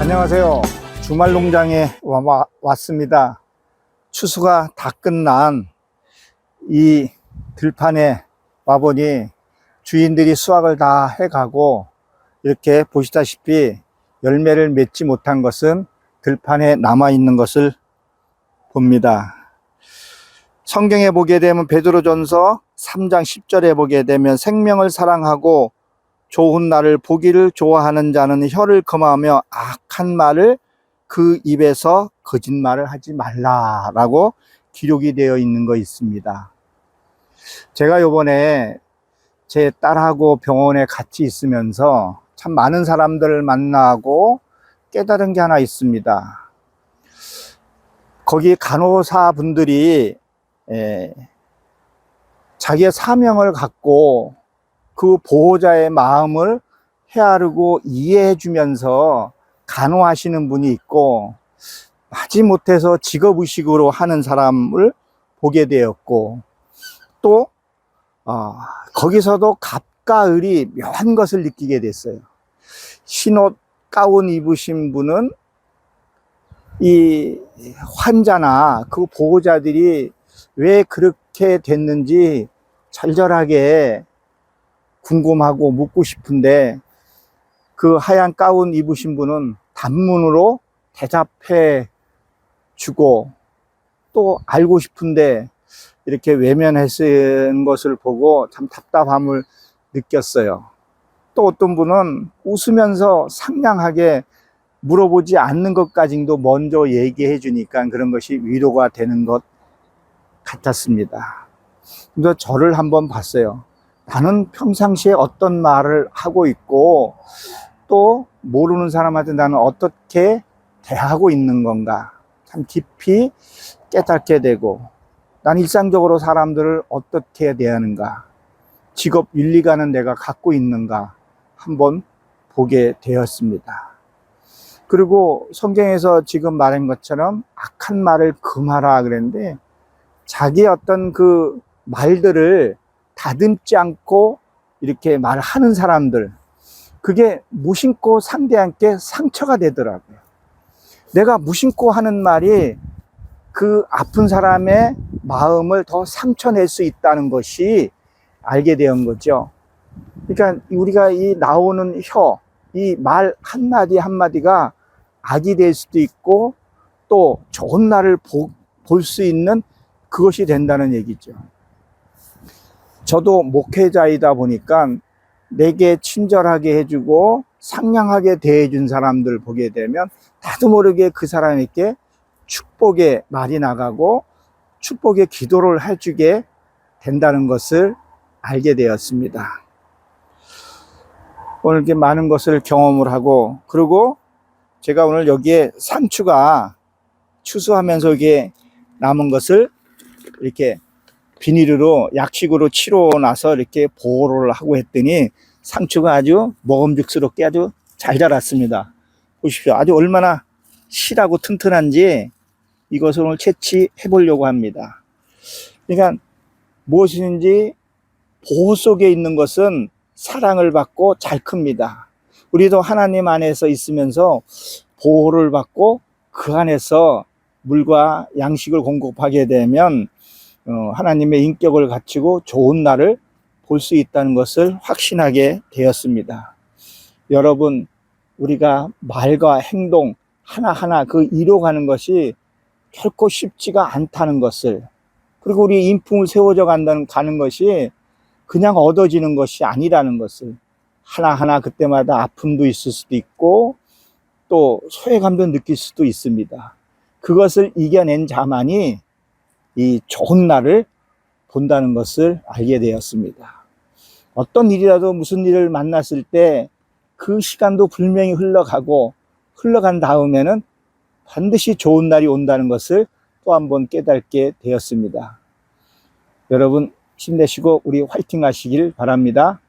안녕하세요. 주말 농장에 와- 와- 왔습니다. 추수가 다 끝난 이 들판에 와보니 주인들이 수확을 다 해가고 이렇게 보시다시피 열매를 맺지 못한 것은 들판에 남아 있는 것을 봅니다. 성경에 보게 되면 베드로전서 3장 10절에 보게 되면 생명을 사랑하고 좋은 날을 보기를 좋아하는 자는 혀를 금하며 악한 말을 그 입에서 거짓말을 하지 말라라고 기록이 되어 있는 거 있습니다. 제가 요번에 제 딸하고 병원에 같이 있으면서 참 많은 사람들을 만나고 깨달은 게 하나 있습니다. 거기 간호사 분들이 에, 자기의 사명을 갖고 그 보호자의 마음을 헤아르고 이해해 주면서 간호하시는 분이 있고 마지못해서 직업의식으로 하는 사람을 보게 되었고 또 어, 거기서도 갑과 을이 묘한 것을 느끼게 됐어요. 흰옷 가운 입으신 분은 이 환자나 그 보호자들이 왜 그렇게 됐는지 절절하게 궁금하고 묻고 싶은데 그 하얀 가운 입으신 분은 단문으로 대답해 주고 또 알고 싶은데 이렇게 외면했는 것을 보고 참 답답함을 느꼈어요. 또 어떤 분은 웃으면서 상냥하게 물어보지 않는 것까지도 먼저 얘기해 주니까 그런 것이 위로가 되는 것 같았습니다. 그래서 저를 한번 봤어요. 나는 평상시에 어떤 말을 하고 있고 또 모르는 사람한테 나는 어떻게 대하고 있는 건가 참 깊이 깨닫게 되고 난 일상적으로 사람들을 어떻게 대하는가 직업 윤리관은 내가 갖고 있는가 한번 보게 되었습니다. 그리고 성경에서 지금 말한 것처럼 악한 말을 금하라 그랬는데 자기 어떤 그 말들을 다듬지 않고 이렇게 말하는 사람들 그게 무심코 상대한테 상처가 되더라고요. 내가 무심코 하는 말이 그 아픈 사람의 마음을 더 상처낼 수 있다는 것이 알게 된 거죠. 그러니까 우리가 이 나오는 혀, 이 말 한마디 한마디가 악이 될 수도 있고 또 좋은 날을 볼 수 있는 그것이 된다는 얘기죠. 저도 목회자이다 보니까 내게 친절하게 해주고 상냥하게 대해준 사람들 보게 되면 나도 모르게 그 사람에게 축복의 말이 나가고 축복의 기도를 해주게 된다는 것을 알게 되었습니다. 오늘 이렇게 많은 것을 경험을 하고 그리고 제가 오늘 여기에 상추가 추수하면서 이게 남은 것을 이렇게 비닐로 약식으로 치러 나서 이렇게 보호를 하고 했더니 상추가 아주 먹음직스럽게 아주 잘 자랐습니다. 보십시오. 아주 얼마나 실하고 튼튼한지 이것을 오늘 채취해 보려고 합니다. 그러니까 무엇인지 보호 속에 있는 것은 사랑을 받고 잘 큽니다. 우리도 하나님 안에서 있으면서 보호를 받고 그 안에서 물과 양식을 공급하게 되면 어, 하나님의 인격을 갖추고 좋은 날을 볼 수 있다는 것을 확신하게 되었습니다. 여러분, 우리가 말과 행동 하나하나 그 이뤄가는 것이 결코 쉽지가 않다는 것을 그리고 우리 인품을 세워져 간다는 가는 것이 그냥 얻어지는 것이 아니라는 것을 하나하나 그때마다 아픔도 있을 수도 있고 또 소외감도 느낄 수도 있습니다. 그것을 이겨낸 자만이 이 좋은 날을 본다는 것을 알게 되었습니다. 어떤 일이라도 무슨 일을 만났을 때 그 시간도 분명히 흘러가고 흘러간 다음에는 반드시 좋은 날이 온다는 것을 또 한 번 깨닫게 되었습니다. 여러분 힘내시고 우리 화이팅 하시길 바랍니다.